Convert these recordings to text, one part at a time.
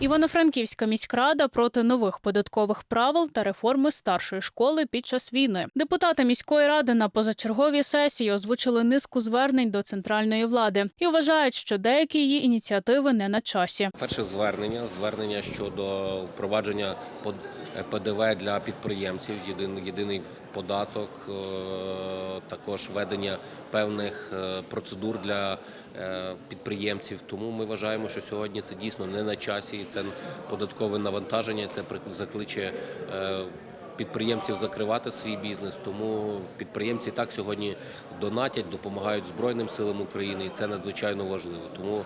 Івано-Франківська міськрада проти нових податкових правил та реформи старшої школи під час війни. Депутати міської ради на позачерговій сесії озвучили низку звернень до центральної влади і вважають, що деякі її ініціативи не на часі. Перше звернення звернення щодо впровадження ПДВ для підприємців, єдиний, єдиний податок, е, також ведення певних е, процедур для е, підприємців. Тому ми вважаємо, що сьогодні це дійсно не на часі, і це податкове навантаження. Це закличе підприємців закривати свій бізнес. Тому підприємці так сьогодні донатять, допомагають Збройним силам України, і це надзвичайно важливо. Тому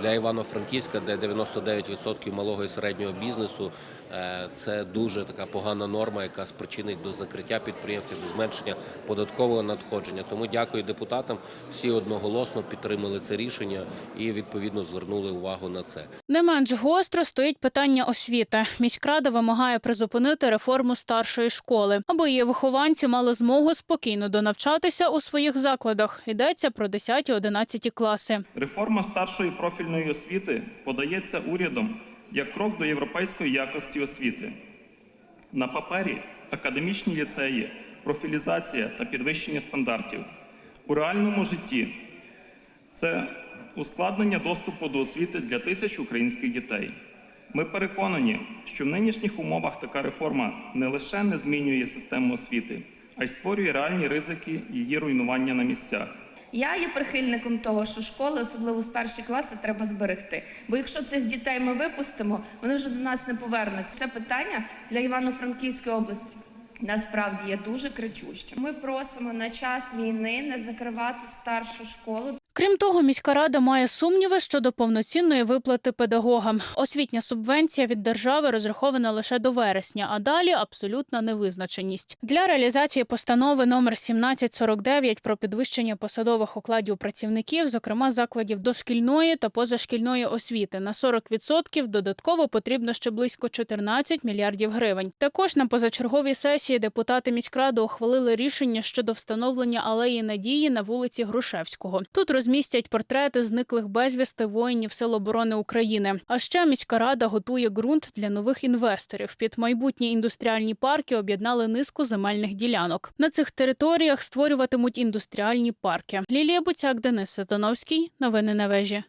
для Івано-Франківська, де 99% малого і середнього бізнесу, е, це дуже така погана норма, яка спричинить до закриття підприємців, до зменшення податкового надходження. Тому дякую депутатам. Всі одноголосно підтримали це рішення і відповідно звернули увагу на це. Не менш гостро стоїть питання освіти. Міськрада вимагає призупинити реформу старшої школи, аби її вихованці мали змогу спокійно донавчатися у своїх закладах. Йдеться про 10-11 класи. Реформа старшої профільної освіти подається урядом як крок до європейської якості освіти. На папері академічні ліцеї, профілізація та підвищення стандартів. У реальному житті це ускладнення доступу до освіти для тисяч українських дітей. Ми переконані, що в нинішніх умовах така реформа не лише не змінює систему освіти, а й створює реальні ризики її руйнування на місцях. Я є прихильником того, що школи, особливо старші класи, треба зберегти. Бо якщо цих дітей ми випустимо, вони вже до нас не повернуться. Це питання для Івано-Франківської області насправді є дуже кричущим. Ми просимо на час війни не закривати старшу школу. Крім того, міська рада має сумніви щодо повноцінної виплати педагогам. Освітня субвенція від держави розрахована лише до вересня, а далі абсолютна невизначеність. Для реалізації постанови номер 1749 про підвищення посадових окладів працівників, зокрема закладів дошкільної та позашкільної освіти, на 40% додатково потрібно ще близько 14 мільярдів гривень. Також на позачерговій сесії депутати міськради ухвалили рішення щодо встановлення алеї надії на вулиці Грушевського. Тут розмістять портрети зниклих безвісти воїнів Сил оборони України. А ще міська рада готує ґрунт для нових інвесторів. Під майбутні індустріальні парки об'єднали низку земельних ділянок. На цих територіях створюватимуть індустріальні парки. Лілія Буцяк, Денис Сатановський. Новини на вежі.